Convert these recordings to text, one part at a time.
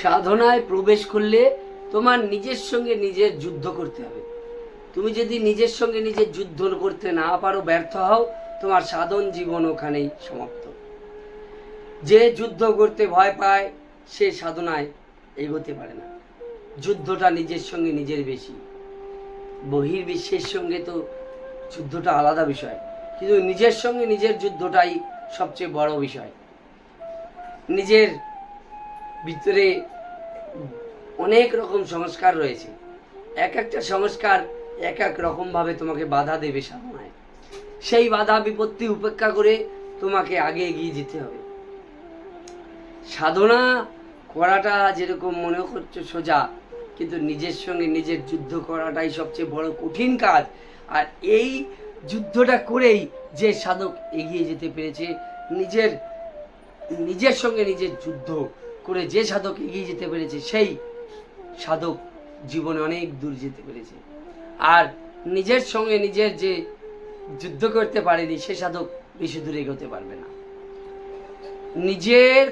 সাধনায় প্রবেশ করলে তোমার নিজের সঙ্গে নিজের যুদ্ধ করতে হবে। তুমি যদি নিজের সঙ্গে নিজের যুদ্ধ করতে না পারো, ব্যর্থ হও, তোমার সাধন জীবন ওখানেই সমাপ্ত। যে যুদ্ধ করতে ভয় পায়, সে সাধনায় এগোতে পারে না। যুদ্ধটা নিজের সঙ্গে নিজের বেশি। বহির্বিশ্বের সঙ্গে তো যুদ্ধটা আলাদা বিষয়, কিন্তু নিজের সঙ্গে নিজের যুদ্ধটাই সবচেয়ে বড় বিষয়। নিজের ভিতরে অনেক রকম সংস্কার রয়েছে। এক একটা সংস্কার এক এক রকমভাবে তোমাকে বাধা দেবে সাধনায়। সেই বাধা বিপত্তি উপেক্ষা করে তোমাকে আগে এগিয়ে যেতে হবে। সাধনা করাটা যেরকম মনে করছ সোজা, কিন্তু নিজের সঙ্গে নিজের যুদ্ধ করাটাই সবচেয়ে বড় কঠিন কাজ। আর এই যুদ্ধটা করেই যে সাধক এগিয়ে যেতে পেরেছে, নিজের নিজের সঙ্গে নিজের যুদ্ধ করে যে সাধক এগিয়ে যেতে পেরেছে, সেই সাধক জীবনে অনেক দূর যেতে পেরেছে। আর নিজের সঙ্গে নিজের যে যুদ্ধ করতে পারেনি, সে সাধক বেশি দূর এগোতে পারবে না। নিজের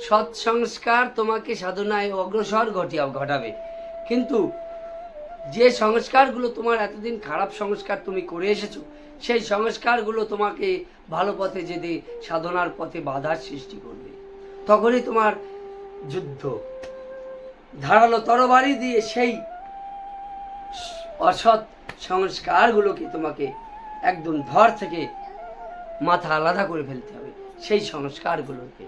সৎ সংস্কার তোমাকে সাধনায় অগ্রসর ঘটিয়া ঘটাবে। কিন্তু যে সংস্কারগুলো তোমার এতদিন খারাপ সংস্কার তুমি করে এসেছ, সেই সংস্কারগুলো তোমাকে ভালো পথে যেতে, সাধনার পথে বাধার সৃষ্টি করবে। তখনই তোমার যুদ্ধ। ধারালো তরবারি দিয়ে সেই অসৎ সংস্কারগুলোকে তোমাকে একদম ধর থেকে মাথা আলাদা করে ফেলতে হবে, সেই সংস্কারগুলোকে।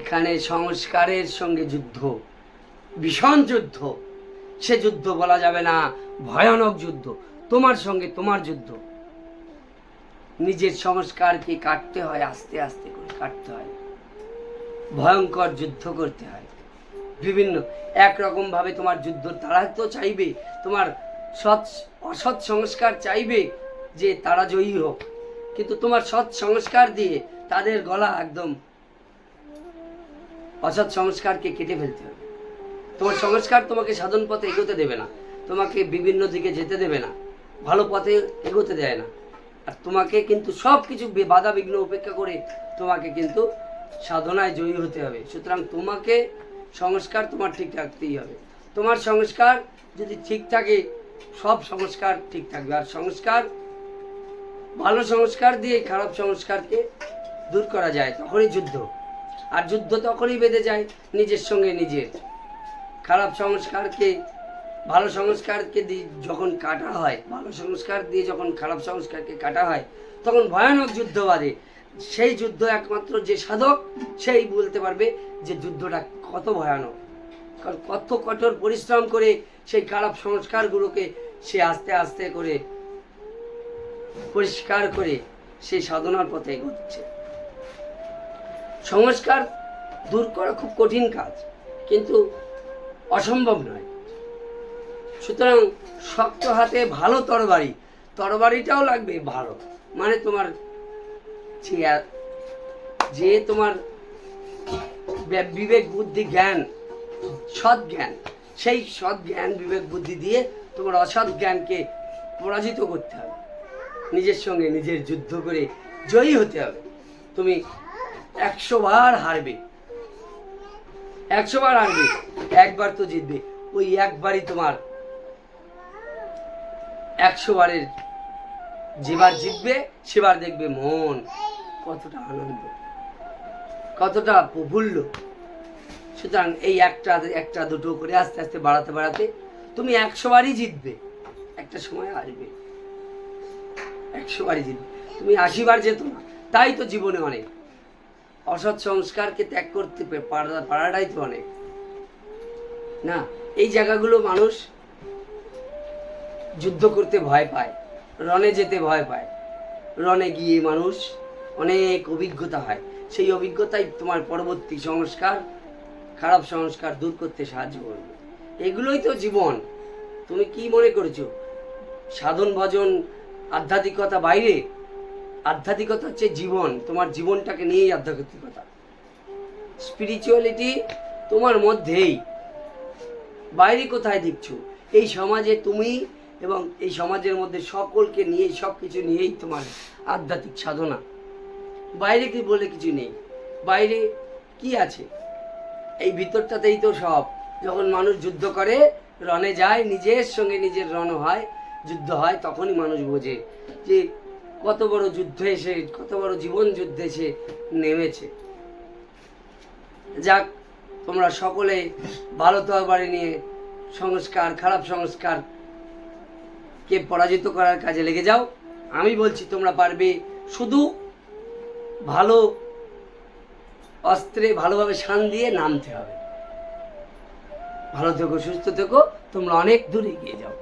এখানে সংস্কারের সঙ্গে যুদ্ধ, ভীষণ যুদ্ধ। সে যুদ্ধ বলা যাবে না, ভয়ানক যুদ্ধ। তোমার সঙ্গে তোমার যুদ্ধ। নিজের সংস্কারকে কাটতে হয়, আস্তে আস্তে করে কাটতে হয়। ভয়ঙ্কর যুদ্ধ করতে হয়। বিভিন্ন, একরকম ভাবে তোমার যুদ্ধ তারা তো চাইবে, তোমার সৎ, অসৎ সংস্কার চাইবে যে তারা জয়ী হোক। কিন্তু তোমার সৎ সংস্কার দিয়ে তাদের গলা একদম অসৎ সংস্কারকে কেটে ফেলতে হবে। তোমার সংস্কার তোমাকে সাধন পথে এগোতে দেবে না। তোমাকে বিভিন্ন দিকে যেতে দেবে না। ভালো পথে এগোতে দেয় না। আর তোমাকে কিন্তু সব কিছু বাধা বিঘ্ন উপেক্ষা করে তোমাকে কিন্তু সাধনায় জয়ী হতে হবে। সুতরাং তোমাকে সংস্কার তোমার ঠিক রাখতেই হবে। তোমার সংস্কার যদি ঠিক থাকে, সব সংস্কার ঠিক থাকবে। আর সংস্কার, ভালো সংস্কার দিয়ে খারাপ সংস্কারকে দূর করা যায়, তখনই যুদ্ধ। আর যুদ্ধ তখনই বেঁধে যায় নিজের সঙ্গে নিজের। খারাপ সংস্কারকে, ভালো সংস্কারকে দিয়ে যখন কাটা হয়, ভালো সংস্কার দিয়ে যখন খারাপ সংস্কারকে কাটা হয়, তখন ভয়ানক যুদ্ধ বাঁধে। সেই যুদ্ধ একমাত্র যে সাধক, সেই বলতে পারবে যে যুদ্ধটা কত ভয়ানক। কারণ কত কঠোর পরিশ্রম করে সেই খারাপ সংস্কারগুলোকে সে আস্তে আস্তে করে পরিষ্কার করে সেই সাধনার পথে এগোচ্ছে। সংস্কার দূর করা খুব কঠিন কাজ, কিন্তু অসম্ভব নয়। সুতরাং শক্ত হাতে ভালো তরবারি, তরবারিটাও লাগবে ভালো। মানে তোমার যে যে তোমার বিবেক, বুদ্ধি, জ্ঞান, সৎ জ্ঞান, সেই সৎ জ্ঞান, বিবেক, বুদ্ধি দিয়ে তোমার অসৎ জ্ঞানকে পরাজিত করতে হবে। নিজের সঙ্গে নিজের যুদ্ধ করে জয়ী হতে হবে। তুমি একশো বার হারবে। একশো বার হারবে, একবার তো জিতবে। ওই একবারই তোমার একশো বারের যেবার জিতবে সেবার দেখবে মন। কতটা আনন্দ, কতটা প্রফুল্ল। সুতরাং এই একটা একটা, দুটো করে আস্তে আস্তে বাড়াতে বাড়াতে তুমি একশো বারই জিতবে। একটা সময় আসবে। একশো বারই জিতবে। তুমি আশি বার যেত না, তাই তো জীবনে অনেক। অসৎ সংস্কারকে ত্যাগ করতে পারাটাই তো অনেক। না, এই জায়গাগুলো মানুষ যুদ্ধ করতে ভয় পায় রনে যেতে ভয় পায়। রনে গিয়ে মানুষ অনেক অভিজ্ঞতা হয়। সেই অভিজ্ঞতাই তোমার পরবর্তী সংস্কার, খারাপ সংস্কার দূর করতে সাহায্য করবে। এগুলোই তো জীবন। তুমি কি মনে করেছ? সাধন, ভজন, আধ্যাত্মিকতা বাইরে, আধ্যাত্মিকতা হচ্ছে জীবন। তোমার জীবনটাকে নিয়েই আধ্যাত্মিকতা। স্পিরিচুয়ালিটি তোমার মধ্যেই। বাইরে কোথায় দেখছ? এই সমাজে তুমি এবং এই সমাজের মধ্যে সকলকে নিয়ে সব কিছু নিয়েই তোমার আধ্যাত্মিক সাধনা। বাইরে কি বলে কিছু নেই। বাইরে কি আছে? এই ভিতরটাতেই তো সব। যখন মানুষ যুদ্ধ করে, রণে যায়, নিজের সঙ্গে নিজের রণ হয়, যুদ্ধ হয়, তখনই মানুষ বোঝে যে কত বড় যুদ্ধ এসে, কত বড় জীবন যুদ্ধে এসে নেমেছে। যাক, তোমরা সকলে ভালো তরবারি নিয়ে সংস্কার, খারাপ সংস্কার কে পরাজিত করার কাজে লেগে যাও। আমি বলছি তোমরা পারবে শুধু ভালো অস্ত্রে ভালোভাবে শান দিয়ে নামতে হবে। ভালো থেকো, সুস্থ থেকো, তোমরা অনেক দূর এগিয়ে যাও।